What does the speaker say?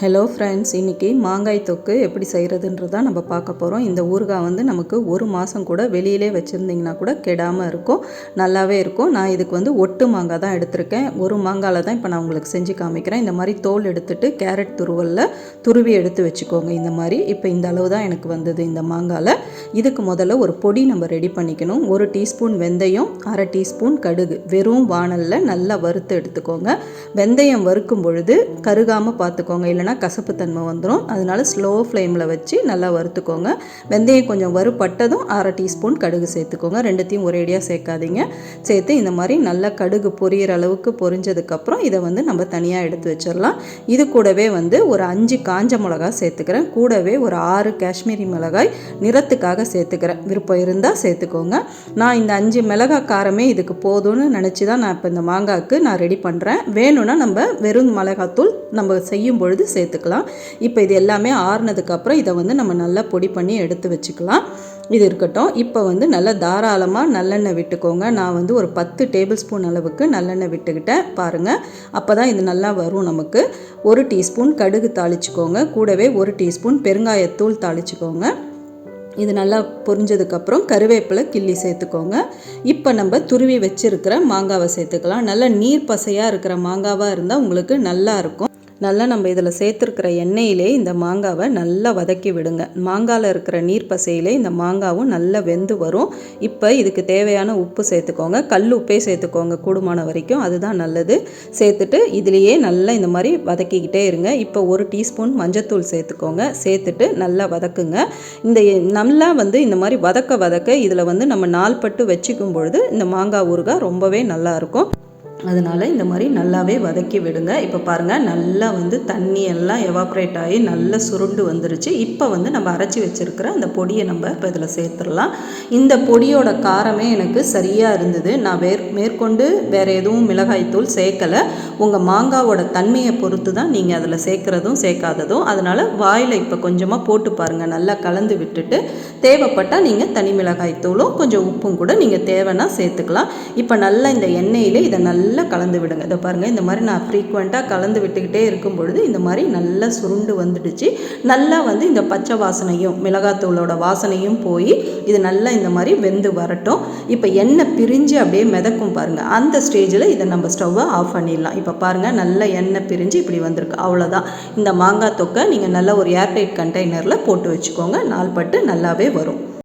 Hello friends இன்றைக்கி மாங்காய் தொக்கு எப்படி செய்கிறதுன்றதான் நம்ம பார்க்க போகிறோம் இந்த ஊறுகாய் வந்து நமக்கு ஒரு மாதம் கூட வெளியிலே வச்சுருந்திங்கன்னா கூட கெடாமல் இருக்கும் நல்லாவே இருக்கும். நான் இதுக்கு வந்து ஒட்டு மாங்காய் தான் எடுத்திருக்கேன். ஒரு மாங்காயில் தான் இப்போ நான் உங்களுக்கு செஞ்சு காமிக்கிறேன். இந்த மாதிரி தோல் எடுத்துட்டு கேரட் துருவலில் துருவி எடுத்து வச்சுக்கோங்க. இந்த மாதிரி இப்போ இந்த அளவு தான் எனக்கு வந்தது இந்த மாங்காயில். இதுக்கு முதல்ல ஒரு பொடி நம்ம ரெடி பண்ணிக்கணும். ஒரு டீஸ்பூன் வெந்தயம் அரை டீஸ்பூன் கடுகு. வெறும் வானலில் நல்லா வறுத்து எடுத்துக்கோங்க. வெந்தயம் வறுக்கும் பொழுது கருகாமல் பார்த்துக்கோங்க. இல்லைனா இல்லைனா கசப்பு தன்மை வந்துடும் அதனால ஸ்லோ ஃப்ளேமில் வச்சு நல்லா வறுத்துக்கோங்க. வெந்தயம் கொஞ்சம் வறுப்பட்டதும் அரை டீஸ்பூன் கடுகு சேர்த்துக்கோங்க. ரெண்டுத்தையும் ஒரேடியாக சேர்க்காதீங்க. சேர்த்து இந்த மாதிரி நல்லா கடுகு பொரியிற அளவுக்கு பொரிஞ்சதுக்கப்புறம் இதை வந்து நம்ம தனியாக எடுத்து வச்சிடலாம். இது கூடவே வந்து ஒரு அஞ்சு காஞ்ச மிளகாய் சேர்த்துக்கிறேன். கூடவே ஒரு ஆறு காஷ்மீரி மிளகாய் நிறத்துக்காக சேர்த்துக்கிறேன். விருப்பம் இருந்தால் சேர்த்துக்கோங்க. நான் இந்த அஞ்சு மிளகாய் காரமே இதுக்கு போதும்னு நினச்சி தான் நான் இப்போ இந்த மாங்காய்க்கு நான் ரெடி பண்ணுறேன் வேணும்னா நம்ம வெறும் மிளகாத்தூள் நம்ம செய்யும் பொழுது சேர்த்துக்கலாம். இப்போ இது எல்லாமே ஆறுனதுக்கப்புறம் இதை வந்து நம்ம நல்லா பொடி பண்ணி எடுத்து வச்சுக்கலாம். இது இருக்கட்டும். இப்போ வந்து நல்லா தாராளமாக நல்லெண்ணெய் விட்டுக்கோங்க. நான் வந்து ஒரு பத்து டேபிள் ஸ்பூன் அளவுக்கு நல்லெண்ணெய் விட்டுக்கிட்டேன். பாருங்கள் அப்போ தான் இது நல்லா வரும் நமக்கு. ஒரு டீஸ்பூன் கடுகு தாளிச்சுக்கோங்க. கூடவே ஒரு டீஸ்பூன் பெருங்காயத்தூள் தாளிச்சிக்கோங்க. இது நல்லா பொரிஞ்சதுக்கப்புறம் கருவேப்பிலை கிள்ளி சேர்த்துக்கோங்க. இப்போ நம்ம துருவி வச்சுருக்கிற மாங்காவை சேர்த்துக்கலாம். நல்லா நீர் பசையாக இருக்கிற மாங்காவாக இருந்தால் உங்களுக்கு நல்லா இருக்கும். நல்லா நம்ம இதில் சேர்த்துருக்கிற எண்ணெயிலே இந்த மாங்காவை நல்லா வதக்கி விடுங்க. மாங்காயில் இருக்கிற நீர் பசையிலே இந்த மாங்காவும் நல்லா வெந்து வரும். இப்போ இதுக்கு தேவையான உப்பு சேர்த்துக்கோங்க. கல் உப்பே சேர்த்துக்கோங்க கூடுமான வரைக்கும். அதுதான் நல்லது. சேர்த்துட்டு இதுலேயே நல்லா இந்த மாதிரி வதக்கிக்கிட்டே இருங்க. இப்போ ஒரு டீஸ்பூன் மஞ்சத்தூள் சேர்த்துக்கோங்க. சேர்த்துட்டு நல்லா வதக்குங்க. இந்த நல்லா வந்து இந்த மாதிரி வதக்க வதக்க இதில் வந்து நம்ம நாள்பட்டு வச்சுக்கும் பொழுது இந்த மாங்காய் ஊறுகாய் ரொம்பவே நல்லாயிருக்கும் அதனால் இந்த மாதிரி நல்லாவே வதக்கி விடுங்க. இப்போ பாருங்கள் நல்லா வந்து தண்ணி எல்லாம் எவாப்ரேட் ஆகி நல்லா சுருண்டு வந்துருச்சு. இப்போ வந்து நம்ம அரைச்சி வச்சுருக்கிற அந்த பொடியை நம்ம இப்போ இதில் சேர்த்துடலாம். இந்த பொடியோட காரமே எனக்கு சரியாக இருந்தது. நான் வேர் மேற்கொண்டு வேறு எதுவும் மிளகாய்த்தூள் சேர்க்கலை. உங்கள் மாங்காவோட தன்மையை பொறுத்து தான் நீங்கள் அதில் சேர்க்குறதும் சேர்க்காததும். அதனால் வாயில் இப்போ கொஞ்சமாக போட்டு பாருங்கள் நல்லா கலந்து விட்டுட்டு தேவைப்பட்டால் நீங்கள் தனி மிளகாய்த்தூளும் கொஞ்சம் உப்பும் கூட நீங்கள் தேவைன்னா சேர்த்துக்கலாம். இப்போ நல்லா இந்த எண்ணெயில் இதை நல்லா நல்லா கலந்து விடுங்க. இதை பாருங்கள் இந்த மாதிரி நான் ஃப்ரீக்குவெண்ட்டாக கலந்து விட்டுக்கிட்டே இருக்கும் பொழுது இந்த மாதிரி நல்லா சுருண்டு வந்துடுச்சு. நல்லா வந்து இந்த பச்சை வாசனையும் மிளகாத்தூளோட வாசனையும் போய் இது நல்லா இந்த மாதிரி வெந்து வரட்டும். இப்போ எண்ணெய் பிரிஞ்சு அப்படியே மிதக்கும் பாருங்கள் அந்த ஸ்டேஜில் இதை நம்ம ஸ்டவ்வை ஆஃப் பண்ணிடலாம். இப்போ பாருங்கள் நல்லா எண்ணெய் பிரிஞ்சு இப்படி வந்திருக்கு. அவ்வளோதான் இந்த மாங்காய் தொக்கை நீங்கள் நல்லா ஒரு ஏர்டைட் கண்டெய்னரில் போட்டு வச்சுக்கோங்க. நாள்பட்டு நல்லாவே வரும்.